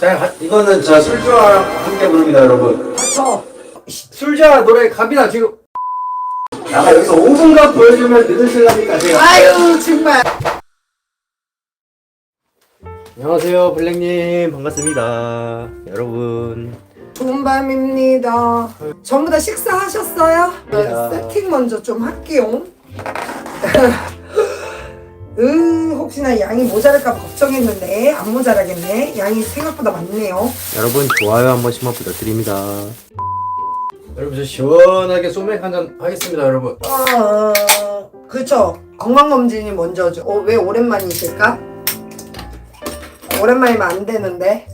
자, 하- 이거는 저 술주와 함께 부릅니다, 여러분. 저 술주와 노래 갑니다, 지금. 아까 여기서 5분간 보여주면 늦으실랍니까, 제가. 아유 정말 안녕하세요, 블랙님. 반갑습니다. 여러분. 좋은 밤입니다. 전부 다 식사하셨어요? 네. 세팅 먼저 좀 할게요. 음 혹시나 양이 모자랄까 걱정했는데 안 모자라겠네. 양이 생각보다 많네요. 여러분, 좋아요 한 번씩만 부탁드립니다. 여러분, 저 시원하게 소맥 한 잔 하겠습니다, 여러분. 어, 그렇죠. 건강검진이 먼저죠. 어, 왜 오랜만이실까? 오랜만이면 안 되는데.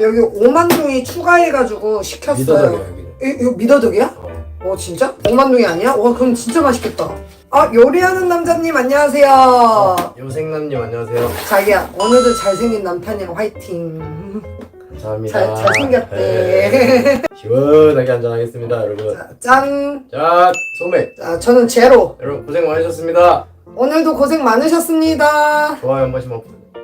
여기 오만둥이 추가해가지고 시켰어요. 미더덕이야, 여기는. 이, 이거 미더덕이야? 어. 어 진짜? 오만둥이 아니야? 와 그럼 진짜 맛있겠다. 아 요리하는 남자님 안녕하세요. 요생남님, 안녕하세요. 자기야 오늘도 잘생긴 남편이랑 화이팅. 감사합니다. 잘 잘생겼대. 네. 시원하게 한잔 하겠습니다, 여러분. 자, 짠. 자, 소맥. 자 저는 제로. 여러분, 고생 많으셨습니다. 오늘도 고생 많으셨습니다. 좋아요 한 번씩만 부탁드립니다.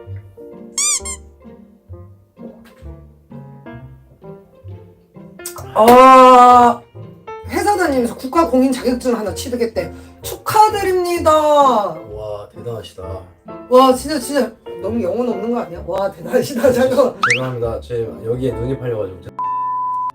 아 회사 다니면서 국가 공인 자격증 하나 취득했대. 축하드립니다. 와, 대단하시다. 와 진짜 진짜 너무 영혼 없는 거 아니야? 와 대단하시다 잠깐. 죄송합니다. 제 여기에 눈이 팔려가지고.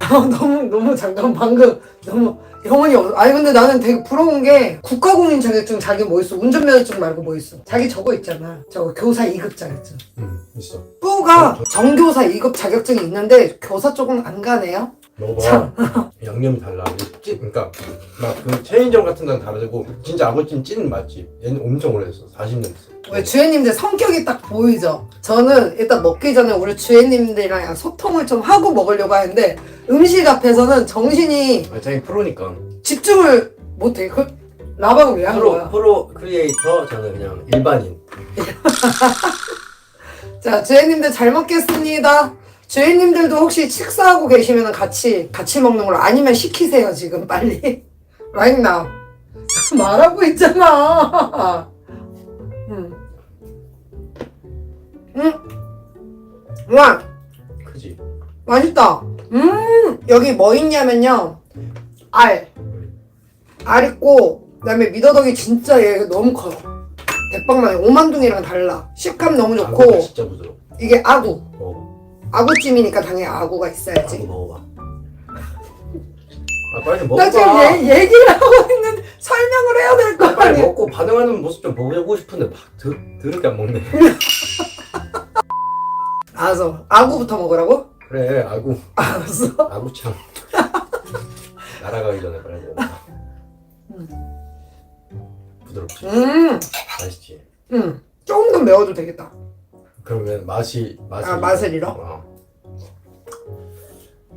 너무 너무 잠깐 방금 너무 영혼이 없어. 아니 근데 나는 되게 부러운 게 국가 공인 자격증 자기 뭐 있어? 운전면허증 말고 뭐 있어? 자기 저거 있잖아. 저거 교사 2급 자격증. 응, 있어. 뿌가 정교사 2급 자격증이 있는데 교사 쪽은 안 가네요. 먹어봐. 양념이 달라. 찐, 그러니까 막 그 체인점 같은 데는 다르고 진짜 아구찜 찐 맛집. 얘는 엄청 오래됐어. 40년 됐어. 왜 주혜님들 성격이 딱 보이죠? 저는 일단 먹기 전에 우리 주혜님들이랑 소통을 좀 하고 먹으려고 하는데 음식 앞에서는 정신이 아, 자기 프로니까. 집중을 못해. 그 라방을 왜한 프로 거야? 프로 크리에이터 저는 그냥 일반인. 자, 주혜님들 잘 먹겠습니다. 주혜님들도 혹시 식사하고 계시면 같이 같이 먹는 걸로 아니면 시키세요 지금 빨리. Right now. 말하고 있잖아. 음. 음. 와, 크지. 맛있다. 음, 여기 뭐 있냐면요. 알. 알 있고, 그 다음에 미더덕이 진짜 얘 너무 커요. 대빵만해. 오만둥이랑 달라. 식감 너무 좋고, 아구가 진짜 부드러워. 이게 아구. 먹어봐. 아구찜이니까 당연히 아구가 아구 있어야지. 먹어봐. 아 빨리 좀나 지금 먹어봐. 얘, 얘기를 하고 있는데 설명을 해야 될 거 빨리 아니야. 먹고 반응하는 모습 좀 보고 싶은데 막 드, 더럽게 안 먹네. 알았어. 아구부터 먹으라고? 그래 아구 알았어. 아구창. 날아가기 전에 빨리 먹어. 부드럽지. 음, 맛있지. 음. 조금 더 매워도 되겠다. 그러면 맛이 맛이 아, 맛을 잃어? 어.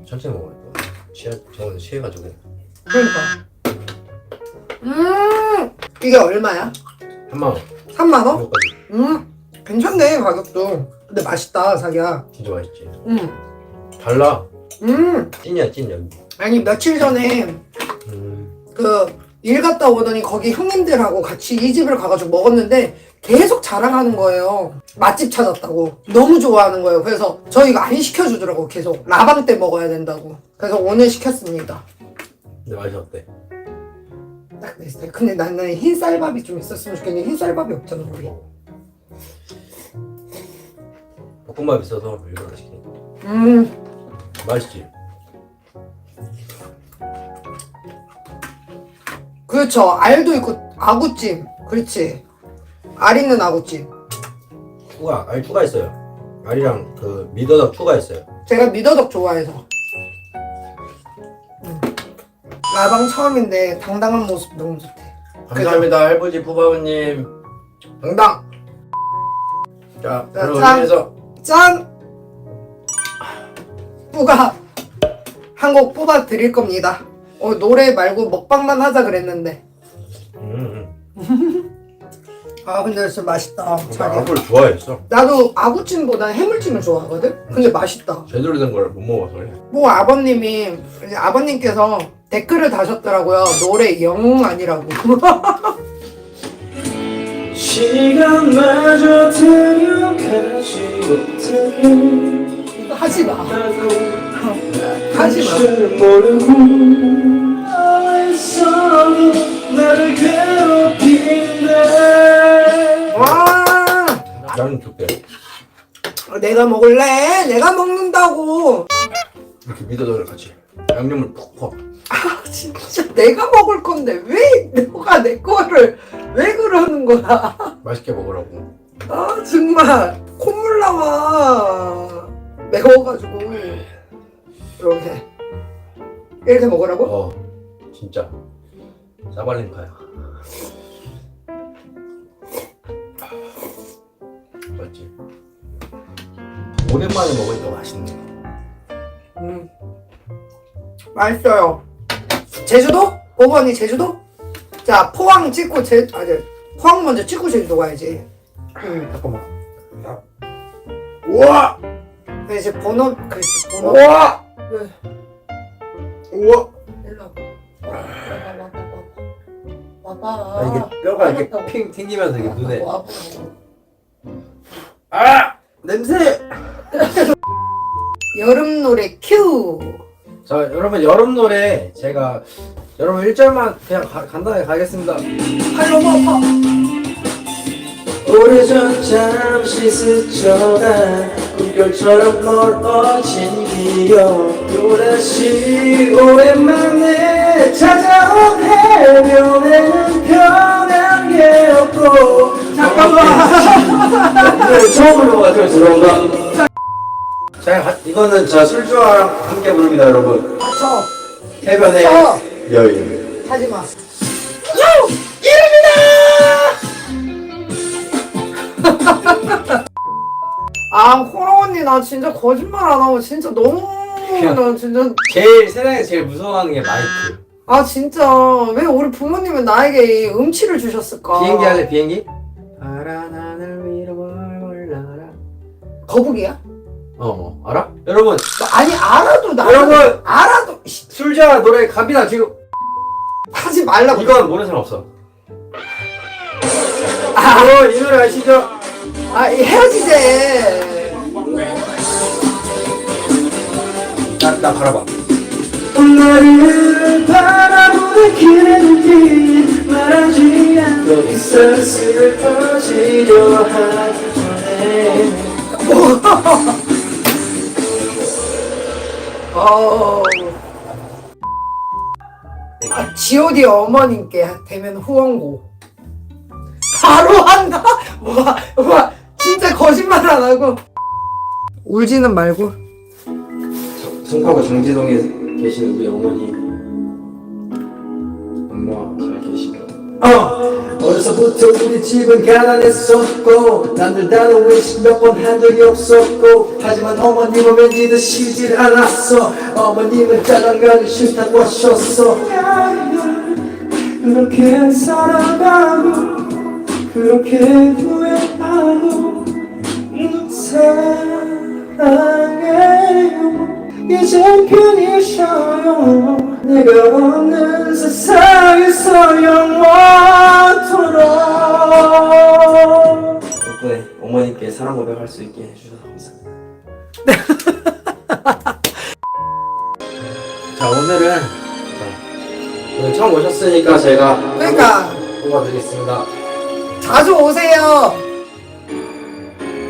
천천히 먹어야 돼. 취해 저는 취해가지고 그러니까. 음, 이게 얼마야? 한만 원. 3만 원? 이거까지 음, 괜찮네 가격도. 근데 맛있다 자기야. 진짜 맛있지. 음, 달라. 음. 찐이야 찐 여기. 아니 며칠 전에 음. 그 일 갔다 오더니 거기 형님들하고 같이 이 집을 가가지고 먹었는데 계속 자랑하는 거예요. 맛집 찾았다고. 너무 좋아하는 거예요. 그래서 저 이거 안 시켜주더라고 계속. 라방 때 먹어야 된다고. 그래서 오늘 시켰습니다. 근데 맛이 어때? 딱 내 스타일. 근데 나는 흰 쌀밥이 좀 있었으면 좋겠는데 흰 쌀밥이 없잖아 우리. 볶음밥 있어서 일부러 시키는 거. 음, 맛있지. 그렇죠. 알도 있고 아구찜. 그렇지. 알 있는 아구찜. 투가 아니 투가 있어요. 알이랑 그 미더덕 투가 있어요. 제가 미더덕 좋아해서. 음. 라방 처음인데 당당한 모습 너무 좋대. 감사합니다 할부지 푸바부님. 당당. 자, 자, 여러분 짠. 위해서 짠! 뿌가 한 곡 뽑아 드릴 겁니다. 어, 노래 말고 먹방만 하자 그랬는데. 음, 음. 아, 근데 진짜 맛있다. 나 자기야. 아구를 좋아했어. 나도 아구찜보다 해물찜을 좋아하거든? 근데 맛있다. 제대로 된 걸 못 먹어서 그래. 뭐 아버님이, 이제 아버님께서 댓글을 다셨더라고요. 노래 영 아니라고. 시간마저 틀려 이거 하지 마. 하지 마. 모르고 나를 괴롭 나는 줄게. 내가 먹을래? 내가 먹는다고. 이렇게 믿어줘 같이. 양념을 푹 퍼. 아, 진짜 내가 먹을 건데 왜 너가 내 거를 왜 그러는 거야? 맛있게 먹으라고. 아 정말 콧물 나와. 매워가지고 이렇게 이렇게 먹으라고? 어, 진짜. 사발린카야. 오랜만에 먹으니까 맛있네. 음, 맛있어요. 제주도? 버번이 제주도? 자 포항 찍고 제 아니 포항 먼저 찍고 제주도 가야지. 음. 잠깐만. 야. 우와! 근데 이제 번호 그렇지 번호. 우와! 왜? 우와! 일로 와봐. 와봐 와봐 와봐. 아, 이게 뼈가 이렇게 핑 튕기면서 이게 눈에 와봐. 아! 냄새! 여름 노래 큐. 자 여러분 여름 노래 제가 여러분 1절만 그냥 가- 간단하게 가겠습니다. 팔 너무 아파. 오래전 잠시 스쳐간 꿈결처럼 멀어진 기억. 또다시 오랜만에 찾아온 해변에는 변한 게 없고. 잠깐만. 처음으로 가서 들어온다 자 가- 이거는 저 술주와랑 함께 부릅니다 여러분 쳐. 해변의 쳐. 여인 하지 마. 아, 호롱 언니 나 진짜 거짓말 안 하고 진짜 너무 나 진짜 제일 세상에서 제일 무서워하는 게 마이크 아 진짜 왜 우리 부모님은 나에게 이 음치를 주셨을까? 비행기 할래 비행기? 파란 하늘 위로 올라라 거북이야? 어 알아? 여러분 아니 알아도 나 여러분! 알아도 씨, 술주와 노래 갑니다 지금 하지 말라고. 이건 모르는 사람 없어 여러분 이 노래 아시죠? 아 이 헤어지재. 나, 나 바라봐 나를 바라보는 눈빛 말하지 않고 있어 슬퍼지려 하기 전에 어. 아, G.O.D 어머님께 되면 후원고. 바로 한다. 와, 와, 진짜 거짓말 안 하고. 울지는 말고. 송파구 장지동에 계시는 우리 어머니 엄마? 어! 어려서부터 우리 집은 가난했었고 남들 다는 외식 몇 번 한 적이 없었고 하지만 어머님은 왠지 드시질 않았어. 어머님은 짜장면이 싫다고 하셨어. 그렇게 살아가고 그렇게 후회하고 사랑해요. 이젠 편히 쉬어요 내가 없는 세상에서 영원토록. 덕분에 어머니께 사랑 고백할 수 있게 해주셔서 감사합니다. 자 오늘은 자, 오늘 처음 오셨으니까 제가 그러니까. 뽑아드리겠습니다. 자주 오세요.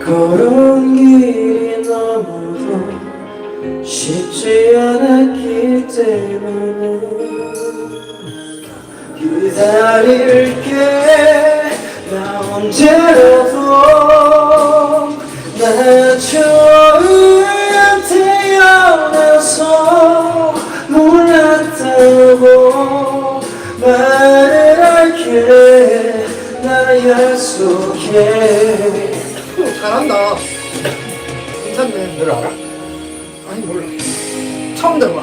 걸어온 길이 너무도 쉽지 않았기 때문에 기다릴게 나 언제라도 나 처음 태어나서 몰랐다고 말을 할게 나 약속해 잘한다. 괜찮네. 노래 알아? 아니 몰라. 처음 들어봐.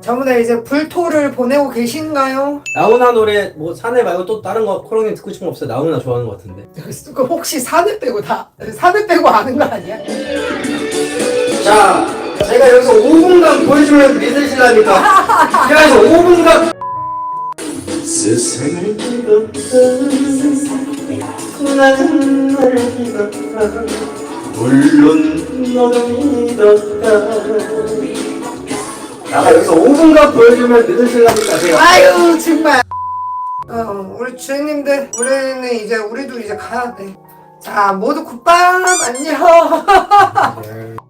저번에 이제 불토를 보내고 계신가요? 나훈아 노래 뭐 사내 말고 또 다른 거 코롱님 듣고 싶은 거 없어요? 나훈아 좋아하는 거 같은데 그 혹시 사내 빼고 다 사내 빼고 아는 거 아니야? 자 제가 여기서 5분간 보여주면 믿으시려니까 제가 여기서 5분간 세상을 믿었다 나는 나를 믿었다 물론 너도 믿었다 아까 여기서 5분간 보여주면 늦으실랍니까 제가. 아유 정말. 어, 우리 주인님들 우리는 이제 우리도 이제 가야 돼자 모두 굿밤! 안녕